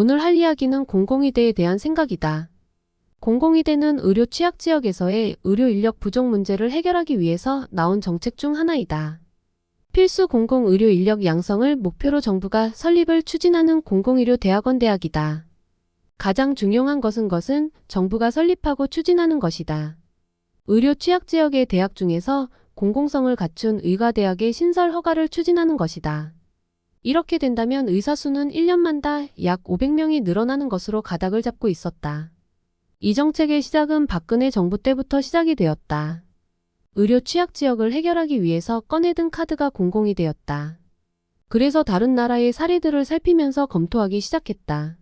오늘 할 이야기는 공공의대에 대한 생각이다. 공공의대는 의료 취약 지역에서의 의료 인력 부족 문제를 해결하기 위해서 나온 정책 중 하나이다. 필수 공공 의료 인력 양성을 목표로 정부가 설립을 추진하는 공공의료 대학원 대학이다. 가장 중요한 것은 것은 정부가 설립하고 추진하는 것이다. 의료 취약 지역의 대학 중에서 공공성을 갖춘 의과대학의 신설 허가를 추진하는 것이다. 이렇게 된다면 의사 수는 1년마다 약 500명이 늘어나는 것으로 가닥을 잡고 있었다. 이 정책의 시작은 박근혜 정부 때부터 시작이 되었다. 의료 취약 지역을 해결하기 위해서 꺼내든 카드가 공공이 되었다. 그래서 다른 나라의 사례들을 살피면서 검토하기 시작했다.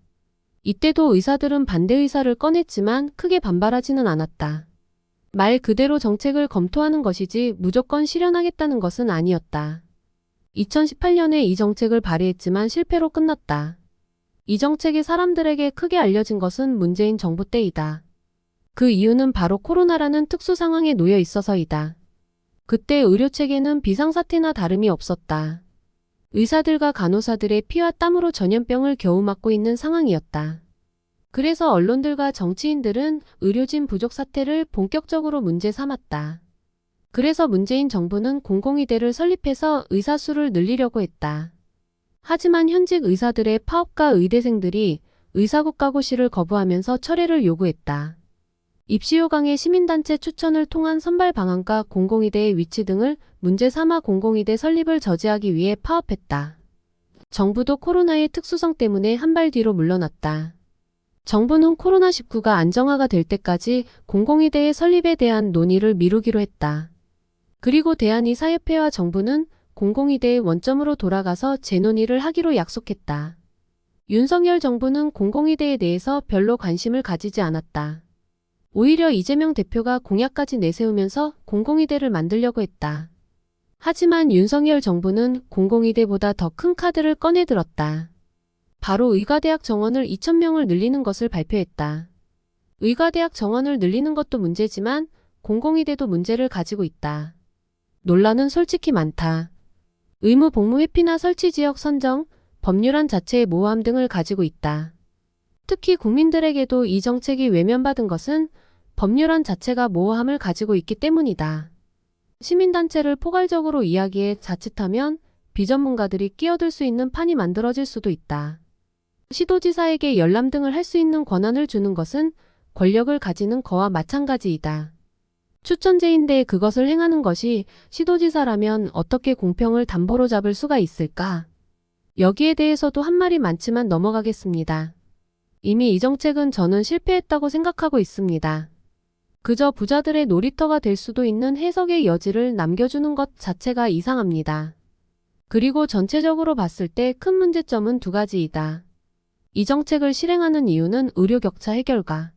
이때도 의사들은 반대 의사를 꺼냈지만 크게 반발하지는 않았다. 말 그대로 정책을 검토하는 것이지 무조건 실현하겠다는 것은 아니었다. 2018년에 이 정책을 발의했지만 실패로 끝났다. 이 정책이 사람들에게 크게 알려진 것은 문재인 정부 때이다. 그 이유는 바로 코로나라는 특수 상황에 놓여 있어서이다. 그때 의료 체계는 비상사태나 다름이 없었다. 의사들과 간호사들의 피와 땀으로 전염병을 겨우 막고 있는 상황이었다. 그래서 언론들과 정치인들은 의료진 부족 사태를 본격적으로 문제 삼았다. 그래서 문재인 정부는 공공의대를 설립해서 의사 수를 늘리려고 했다. 하지만 현직 의사들의 파업과 의대생들이 의사국가고시를 거부하면서 철회를 요구했다. 입시 요강의 시민단체 추천을 통한 선발 방안과 공공의대의 위치 등을 문제 삼아 공공의대 설립을 저지하기 위해 파업했다. 정부도 코로나의 특수성 때문에 한 발 뒤로 물러났다. 정부는 코로나19가 안정화가 될 때까지 공공의대의 설립에 대한 논의를 미루기로 했다. 그리고 대한의사협회와 정부는 공공의대의 원점으로 돌아가서 재논의를 하기로 약속했다. 윤석열 정부는 공공의대에 대해서 별로 관심을 가지지 않았다. 오히려 이재명 대표가 공약까지 내세우면서 공공의대를 만들려고 했다. 하지만 윤석열 정부는 공공의대보다 더 큰 카드를 꺼내들었다. 바로 의과대학 정원을 2,000명을 늘리는 것을 발표했다. 의과대학 정원을 늘리는 것도 문제지만 공공의대도 문제를 가지고 있다. 논란은 솔직히 많다. 의무 복무 회피나 설치 지역 선정, 법률안 자체의 모호함 등을 가지고 있다. 특히 국민들에게도 이 정책이 외면받은 것은 법률안 자체가 모호함을 가지고 있기 때문이다. 시민단체를 포괄적으로 이야기해 자칫하면 비전문가들이 끼어들 수 있는 판이 만들어질 수도 있다. 시도지사에게 열람 등을 할 수 있는 권한을 주는 것은 권력을 가지는 거와 마찬가지이다. 추천제인데 그것을 행하는 것이 시도지사라면 어떻게 공평을 담보로 잡을 수가 있을까? 여기에 대해서도 한 말이 많지만 넘어가겠습니다. 이미 이 정책은 저는 실패했다고 생각하고 있습니다. 그저 부자들의 놀이터가 될 수도 있는 해석의 여지를 남겨주는 것 자체가 이상합니다. 그리고 전체적으로 봤을 때 큰 문제점은 두 가지이다. 이 정책을 실행하는 이유는 의료 격차 해결과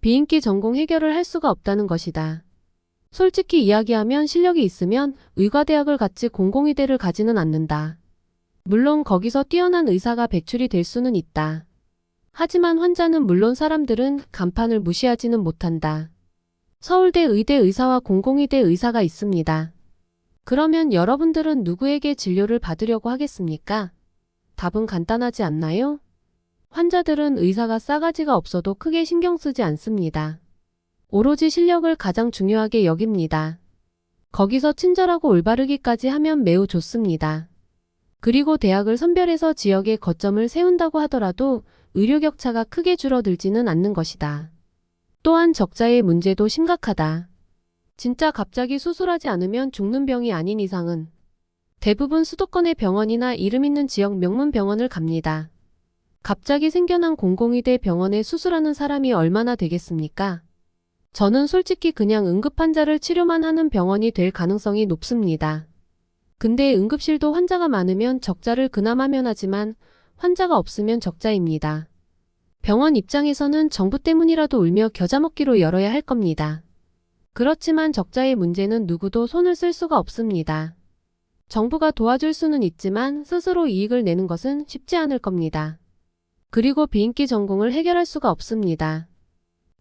비인기 전공 해결을 할 수가 없다는 것이다. 솔직히 이야기하면 실력이 있으면 의과대학을 같이 공공의대를 가지는 않는다. 물론 거기서 뛰어난 의사가 배출이 될 수는 있다. 하지만 환자는 물론 사람들은 간판을 무시하지는 못한다. 서울대 의대 의사와 공공의대 의사가 있습니다. 그러면 여러분들은 누구에게 진료를 받으려고 하겠습니까? 답은 간단하지 않나요? 환자들은 의사가 싸가지가 없어도 크게 신경 쓰지 않습니다. 오로지 실력을 가장 중요하게 여깁니다. 거기서 친절하고 올바르기까지 하면 매우 좋습니다. 그리고 대학을 선별해서 지역에 거점을 세운다고 하더라도 의료 격차가 크게 줄어들지는 않는 것이다. 또한 적자의 문제도 심각하다. 진짜 갑자기 수술하지 않으면 죽는 병이 아닌 이상은 대부분 수도권의 병원이나 이름 있는 지역 명문 병원을 갑니다. 갑자기 생겨난 공공의대 병원에 수술하는 사람이 얼마나 되겠습니까? 저는 솔직히 그냥 응급 환자를 치료만 하는 병원이 될 가능성이 높습니다. 근데 응급실도 환자가 많으면 적자를 그나마 면하지만 환자가 없으면 적자입니다. 병원 입장에서는 정부 때문이라도 울며 겨자 먹기로 열어야 할 겁니다. 그렇지만 적자의 문제는 누구도 손을 쓸 수가 없습니다. 정부가 도와줄 수는 있지만 스스로 이익을 내는 것은 쉽지 않을 겁니다. 그리고 비인기 전공을 해결할 수가 없습니다.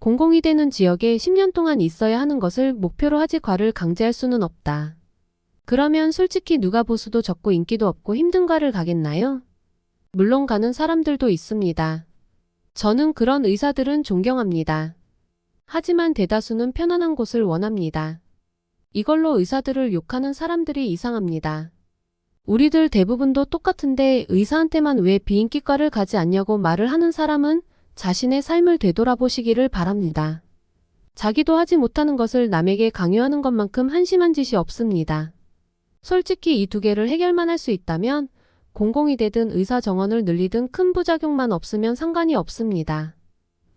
공공이 되는 지역에 10년 동안 있어야 하는 것을 목표로 하지 과를 강제할 수는 없다. 그러면 솔직히 누가 보수도 적고 인기도 없고 힘든 과를 가겠나요? 물론 가는 사람들도 있습니다. 저는 그런 의사들은 존경합니다. 하지만 대다수는 편안한 곳을 원합니다. 이걸로 의사들을 욕하는 사람들이 이상합니다. 우리들 대부분도 똑같은데 의사한테만 왜 비인기과를 가지 않냐고 말을 하는 사람은 자신의 삶을 되돌아보시기를 바랍니다. 자기도 하지 못하는 것을 남에게 강요하는 것만큼 한심한 짓이 없습니다. 솔직히 이 두 개를 해결만 할 수 있다면 공공이 되든 의사 정원을 늘리든 큰 부작용만 없으면 상관이 없습니다.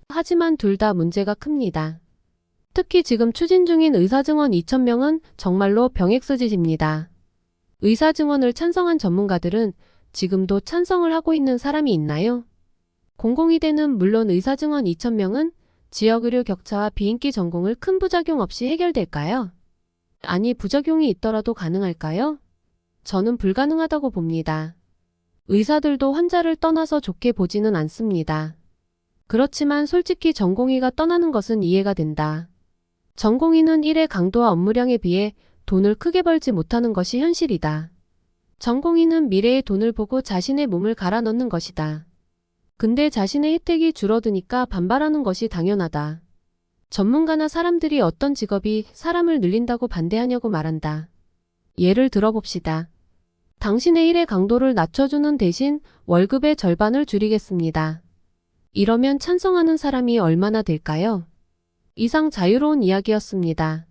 하지만 둘 다 문제가 큽니다. 특히 지금 추진 중인 의사 증원 2,000명은 정말로 병액수짓입니다. 의사 증원을 찬성한 전문가들은 지금도 찬성을 하고 있는 사람이 있나요? 공공의대는 물론 의사 증원 2,000명은 지역 의료 격차와 비인기 전공을 큰 부작용 없이 해결될까요? 아니, 부작용이 있더라도 가능할까요? 저는 불가능하다고 봅니다. 의사들도 환자를 떠나서 좋게 보지는 않습니다. 그렇지만 솔직히 전공의가 떠나는 것은 이해가 된다. 전공의는 일의 강도와 업무량에 비해 돈을 크게 벌지 못하는 것이 현실이다. 전공의는 미래의 돈을 보고 자신의 몸을 갈아 넣는 것이다. 근데 자신의 혜택이 줄어드니까 반발하는 것이 당연하다. 전문가나 사람들이 어떤 직업이 사람을 늘린다고 반대하냐고 말한다. 예를 들어봅시다. 당신의 일의 강도를 낮춰주는 대신 월급의 절반을 줄이겠습니다. 이러면 찬성하는 사람이 얼마나 될까요? 이상 자유로운 이야기였습니다.